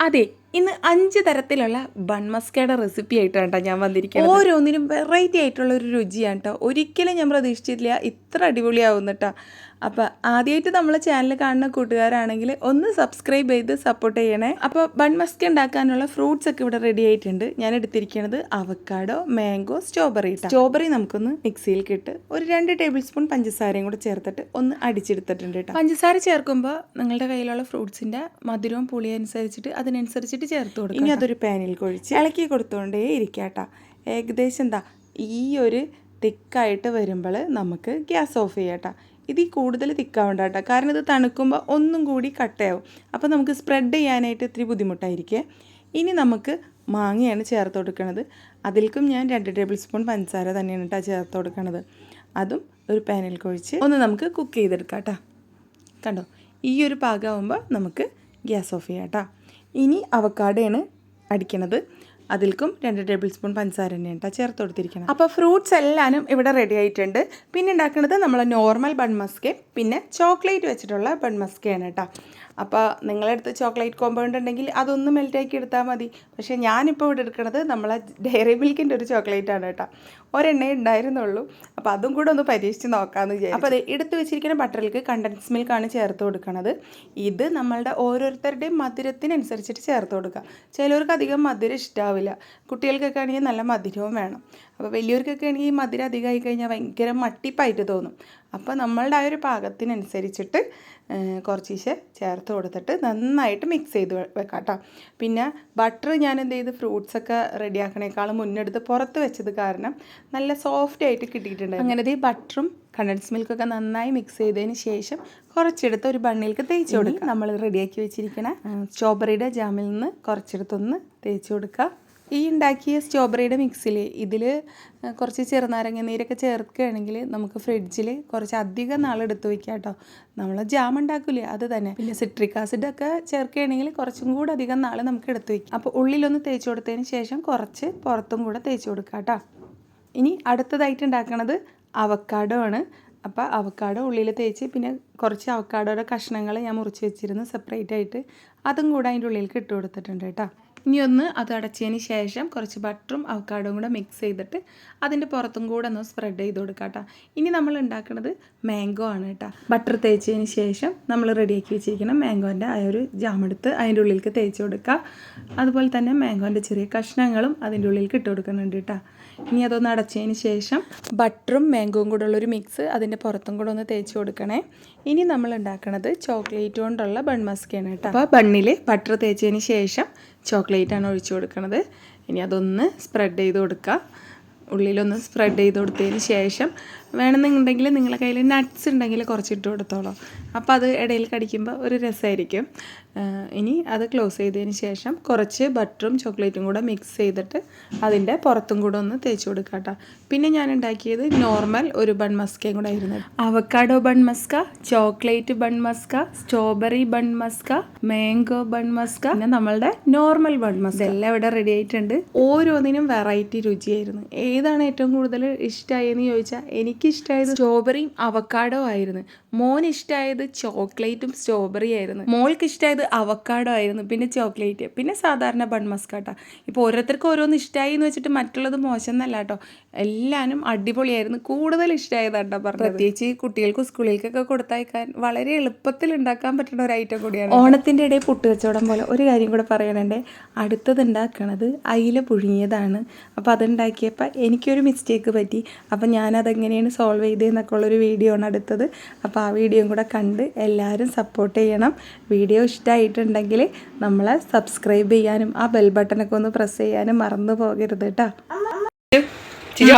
അതെ ഇന്ന് അഞ്ച് തരത്തിലുള്ള ബൺമസ്കയുടെ റെസിപ്പി ആയിട്ടാണ് കേട്ടോ ഞാൻ വന്നിരിക്കുന്നത്. ഓരോന്നിനും വെറൈറ്റി ആയിട്ടുള്ള ഒരു രുചിയാണ് കേട്ടോ ഒരിക്കലും ഞാൻ പ്രതീക്ഷിച്ചിട്ടില്ല. ഇത്ര അടിപൊളിയാവുന്ന കേട്ടോ അപ്പോൾ ആദ്യമായിട്ട് നമ്മളെ ചാനൽ കാണുന്ന കൂട്ടുകാരാണെങ്കിൽ ഒന്ന് സബ്സ്ക്രൈബ് ചെയ്ത് സപ്പോർട്ട് ചെയ്യണേ. അപ്പോൾ ബൺ മസ്ക് ഉണ്ടാക്കാനുള്ള ഫ്രൂട്ട്സ് ഒക്കെ ഇവിടെ റെഡി ആയിട്ടുണ്ട്. ഞാൻ എടുത്തിരിക്കുന്നത് അവക്കാഡോ മാംഗോ സ്ട്രോബെറി സ്ട്രോബെറി നമുക്കൊന്ന് മിക്സിയിൽ കിട്ട് ഒരു രണ്ട് ടേബിൾ സ്പൂൺ പഞ്ചസാരയും കൂടെ ചേർത്തിട്ട് ഒന്ന് അടിച്ചെടുത്തിട്ടുണ്ട് കേട്ടോ പഞ്ചസാര ചേർക്കുമ്പോൾ നിങ്ങളുടെ കയ്യിലുള്ള ഫ്രൂട്ട്സിന്റെ മധുരവും പുളിയും അനുസരിച്ചിട്ട് അതിനനുസരിച്ചിട്ട് ചേർത്ത് കൊടുക്കും ഇനി അതൊരു പാനിൽ കൊഴിച്ച് ഇളക്കി കൊടുത്തുകൊണ്ടേ ഇരിക്കാട്ടോ ഏകദേശം എന്താ ഈ ഒരു തിക്കായിട്ട് വരുമ്പോൾ നമുക്ക് ഗ്യാസ് ഓഫ് ചെയ്യാട്ടോ ഇത് ഈ കൂടുതൽ തിക്കാവേണ്ട കേട്ടോ കാരണം ഇത് തണുക്കുമ്പോൾ ഒന്നും കൂടി കട്ടയാവും. അപ്പോൾ നമുക്ക് സ്പ്രെഡ് ചെയ്യാനായിട്ട് ഇത്തിരി ബുദ്ധിമുട്ടായിരിക്കേ. ഇനി നമുക്ക് മാങ്ങയാണ് ചേർത്ത് കൊടുക്കുന്നത് അതിൽക്കും ഞാൻ രണ്ട് ടേബിൾ സ്പൂൺ പഞ്ചസാര തന്നെയാണ് കേട്ടോ ചേർത്ത് കൊടുക്കുന്നത് അതും ഒരു പാനിൽ കുഴിച്ച് ഒന്ന് നമുക്ക് കുക്ക് ചെയ്തെടുക്കാം കേട്ടോ കണ്ടോ? ഈ ഒരു പാകമാകുമ്പോൾ നമുക്ക് ഗ്യാസ് ഓഫ് ചെയ്യാം കേട്ടോ ഇനി അവക്കാടയാണ് അടിക്കണത്. അതിൽക്കും രണ്ട് ടേബിൾ സ്പൂൺ പഞ്ചസാര തന്നെയാണ് കേട്ടോ ചേർത്ത് കൊടുത്തിരിക്കണം. അപ്പോൾ ഫ്രൂട്ട്സ് എല്ലാനും ഇവിടെ റെഡി ആയിട്ടുണ്ട്. പിന്നെ ഉണ്ടാക്കുന്നത് നമ്മൾ നോർമൽ ബൺ പിന്നെ ചോക്ലേറ്റ് വെച്ചിട്ടുള്ള ബൺ മസ്കയാണ് കേട്ടോ. അപ്പോൾ നിങ്ങളടുത്ത് ചോക്ലേറ്റ് കോമ്പൗണ്ട് ഉണ്ടെങ്കിൽ അതൊന്ന് മെൽറ്റാക്കി എടുത്താൽ മതി. പക്ഷേ ഞാനിപ്പോൾ ഇവിടെ എടുക്കുന്നത് നമ്മളെ ഡയറി മിൽക്കിന്റെ ഒരു ചോക്ലേറ്റ് ആണ് കേട്ടോ. ഒരെണ്ണേ ഉണ്ടായിരുന്നുള്ളൂ. അപ്പോൾ അതും കൂടെ ഒന്ന് പരീക്ഷിച്ച് നോക്കാമെന്ന് വിചാരിച്ചു. അപ്പോൾ അത് എടുത്ത് വെച്ചിരിക്കുന്ന ബട്ടറിലേക്ക് കണ്ടൻസ് മിൽക്കാണ് ചേർത്ത് കൊടുക്കുന്നത് ഇത് നമ്മളുടെ ഓരോരുത്തരുടെയും മധുരത്തിനനുസരിച്ചിട്ട് ചേർത്ത് കൊടുക്കുക. ചിലവർക്ക് അധികം മധുരം ഇഷ്ടാവില്ല. കുട്ടികൾക്കൊക്കെ ആണെങ്കിൽ നല്ല മധുരവും വേണം. അപ്പോൾ വലിയവർക്കൊക്കെ ആണെങ്കിൽ ഈ മധുരം അധികമായി കഴിഞ്ഞാൽ ഭയങ്കര മട്ടിപ്പായിട്ട് തോന്നും. അപ്പോൾ നമ്മളുടെ ആ ഒരു പാകത്തിനനുസരിച്ചിട്ട് കുറച്ചീശെ ചേർത്ത് കൊടുത്തിട്ട് നന്നായിട്ട് മിക്സ് ചെയ്ത് വെക്കാം കേട്ടോ പിന്നെ ബട്ടർ ഞാൻ എന്ത് ചെയ്ത് ഫ്രൂട്ട്സൊക്കെ റെഡിയാക്കണേക്കാളും മുന്നെടുത്ത് പുറത്ത് വെച്ചത് കാരണം നല്ല സോഫ്റ്റ് ആയിട്ട് കിട്ടിയിട്ടുണ്ട് അങ്ങനെ ഈ ബട്ടറും കണ്ടൻസ് മിൽക്കൊക്കെ നന്നായി മിക്സ് ചെയ്തതിന് ശേഷം കുറച്ചെടുത്ത് ഒരു ബണ്ണിലേക്ക് തേച്ച് കൊടുക്കുക നമ്മൾ റെഡിയാക്കി വെച്ചിരിക്കണ സ്ട്രോബെറിയുടെ ജാമിൽ നിന്ന് കുറച്ചെടുത്തൊന്ന് തേച്ച് കൊടുക്കുക ഈ ഉണ്ടാക്കിയ സ്ട്രോബെറിയുടെ മിക്സിൽ ഇതിൽ കുറച്ച് ചെറുനാരങ്ങ നീരൊക്കെ ചേർക്കുകയാണെങ്കിൽ നമുക്ക് ഫ്രിഡ്ജിൽ കുറച്ച് അധികം നാൾ എടുത്തു വയ്ക്കാം കേട്ടോ. നമ്മൾ ജാം ഉണ്ടാക്കില്ലേ അത് തന്നെ. പിന്നെ സിട്രിക് ആസിഡ് ഒക്കെ ചേർക്കുകയാണെങ്കിൽ കുറച്ചും കൂടെ അധികം നാൾ നമുക്ക് എടുത്ത് വയ്ക്കാം. അപ്പോൾ ഉള്ളിലൊന്ന് തേച്ച് കൊടുത്തതിന് ശേഷം കുറച്ച് പുറത്തും കൂടെ തേച്ച് കൊടുക്കാം കേട്ടോ. ഇനി അടുത്തതായിട്ട് ഉണ്ടാക്കണത് അവക്കാഡോ ആണ്. അപ്പോൾ അവക്കാഡോ ഉള്ളിൽ തേച്ച് പിന്നെ കുറച്ച് അവക്കാഡോയുടെ കഷ്ണങ്ങൾ ഞാൻ മുറിച്ച് വെച്ചിരുന്നു സെപ്പറേറ്റ് ആയിട്ട് അതും കൂടെ അതിന്റെ ഉള്ളിലേക്ക് ഇട്ട് കൊടുത്തിട്ടുണ്ട് കേട്ടോ. ഇനി ഒന്ന് അത് അടച്ചതിന് ശേഷം കുറച്ച് ബട്ടറും അവക്കാടും കൂടെ മിക്സ് ചെയ്തിട്ട് അതിന്റെ പുറത്തും കൂടെ ഒന്ന് സ്പ്രെഡ് ചെയ്ത് കൊടുക്കാം കേട്ടോ. ഇനി നമ്മൾ ഉണ്ടാക്കുന്നത് മാംഗോ ആണ് കേട്ടോ. ബട്ടർ തേച്ചതിന് ശേഷം നമ്മൾ റെഡിയാക്കി വെച്ചിരിക്കുന്ന മാംഗോന്റെ ആ ഒരു ജാം എടുത്ത് അതിന്റെ ഉള്ളിലേക്ക് തേച്ച് കൊടുക്കുക അതുപോലെ തന്നെ മാംഗോന്റെ ചെറിയ കഷ്ണങ്ങളും അതിന്റെ ഉള്ളിൽ ഇട്ട് കൊടുക്കുന്നുണ്ട് കേട്ടോ. ഇനി അതൊന്ന് അടച്ചതിന് ശേഷം ബട്ടറും മാംഗോയും കൂടെ ഉള്ളൊരു മിക്സ് അതിന്റെ പുറത്തും കൂടെ ഒന്ന് തേച്ച് കൊടുക്കണേ. ഇനി നമ്മൾ ഉണ്ടാക്കുന്നത് ചോക്ലേറ്റ് കൊണ്ടുള്ള ബൺ മസ്കയാണ് കേട്ടോ. അപ്പോൾ ബണ്ണിൽ ബട്ടർ തേച്ചതിന് ശേഷം ചോക്ലേറ്റാണ് ഒഴിച്ചു കൊടുക്കുന്നത് ഇനി അതൊന്ന് സ്പ്രെഡ് ചെയ്ത് കൊടുക്കുക ഉള്ളിലൊന്ന് സ്പ്രെഡ് ചെയ്ത് കൊടുത്തതിന് ശേഷം വേണമെന്നുണ്ടെങ്കിൽ നിങ്ങളുടെ കയ്യിൽ നട്ട്സ് ഉണ്ടെങ്കിൽ കുറച്ച് ഇട്ട് കൊടുത്തോളൂ. അപ്പോൾ അത് ഇടയിൽ കടിക്കുമ്പോൾ ഒരു രസമായിരിക്കും. ഇനി അത് ക്ലോസ് ചെയ്തതിന് ശേഷം കുറച്ച് ബട്ടറും ചോക്ലേറ്റും കൂടെ മിക്സ് ചെയ്തിട്ട് അതിന്റെ പുറത്തും കൂടെ ഒന്ന് തേച്ച് കൊടുക്കുക കേട്ടോ. പിന്നെ ഞാൻ ഉണ്ടാക്കിയത് നോർമൽ ഒരു ബൺ മസ്കയും കൂടെ ആയിരുന്നു. Avocado bun maska chocolate bun maska strawberry bun maska mango bun maska പിന്നെ നമ്മളുടെ നോർമൽ ബൺ മസ്ക എല്ലാം ഇവിടെ റെഡി ആയിട്ടുണ്ട്. ഓരോന്നിനും വെറൈറ്റി രുചിയായിരുന്നു. ഏതാണ് ഏറ്റവും കൂടുതൽ ഇഷ്ടമായെന്ന് ചോദിച്ചാൽ എനിക്ക് ഇഷ്ടമായത് സ്ട്രോബെറിയും അവക്കാഡോ ആയിരുന്നു. മോൻ ഇഷ്ടമായത് ചോക്ലേറ്റും സ്ട്രോബെറി ആയിരുന്നു. മോൾക്ക് ഇഷ്ടമായത് അവക്കാഡോ ആയിരുന്നു. പിന്നെ ചോക്ലേറ്റ്. പിന്നെ സാധാരണ ബൺ മസ്കാട്ട. ഇപ്പോൾ ഓരോരുത്തർക്കും ഓരോന്ന് ഇഷ്ടമായി എന്ന് വെച്ചിട്ട് മറ്റുള്ളത് മോശം എന്നല്ല കേട്ടോ എല്ലാവരും അടിപൊളിയായിരുന്നു. കൂടുതൽ ഇഷ്ടമായതാട്ടോ പറഞ്ഞത്. പ്രത്യേകിച്ച് കുട്ടികൾക്ക് സ്കൂളിലേക്കൊക്കെ കൊടുത്തയക്കാൻ വളരെ എളുപ്പത്തിൽ ഉണ്ടാക്കാൻ പറ്റുന്ന ഒരു ഐറ്റം കൂടിയാണ് ഓണത്തിന്റെ ഇടയിൽ പുട്ട് കച്ചവടം പോലെ ഒരു കാര്യം കൂടെ പറയണേ അടുത്തത് ഉണ്ടാക്കണത് അയില പുഴുങ്ങിയതാണ്. അപ്പോൾ അതുണ്ടാക്കിയപ്പോൾ എനിക്കൊരു മിസ്റ്റേക്ക് പറ്റി. അപ്പോൾ ഞാനതെങ്ങനെയാണ് സോൾവ് ചെയ്തതെന്നൊക്കെ ഉള്ളൊരു വീഡിയോ ആണ് അടുത്തത്. അപ്പോൾ ആ വീഡിയോയും കൂടെ കണ്ട് എല്ലാവരും സപ്പോർട്ട് ചെയ്യണം. വീഡിയോ ഇഷ്ടമായിട്ടുണ്ടെങ്കിൽ നമ്മളെ സബ്സ്ക്രൈബ് ചെയ്യാനും ആ ബെൽ ബട്ടണൊക്കെ ഒന്ന് പ്രസ് ചെയ്യാനും മറന്നു പോകരുത് കേട്ടോ Gigi,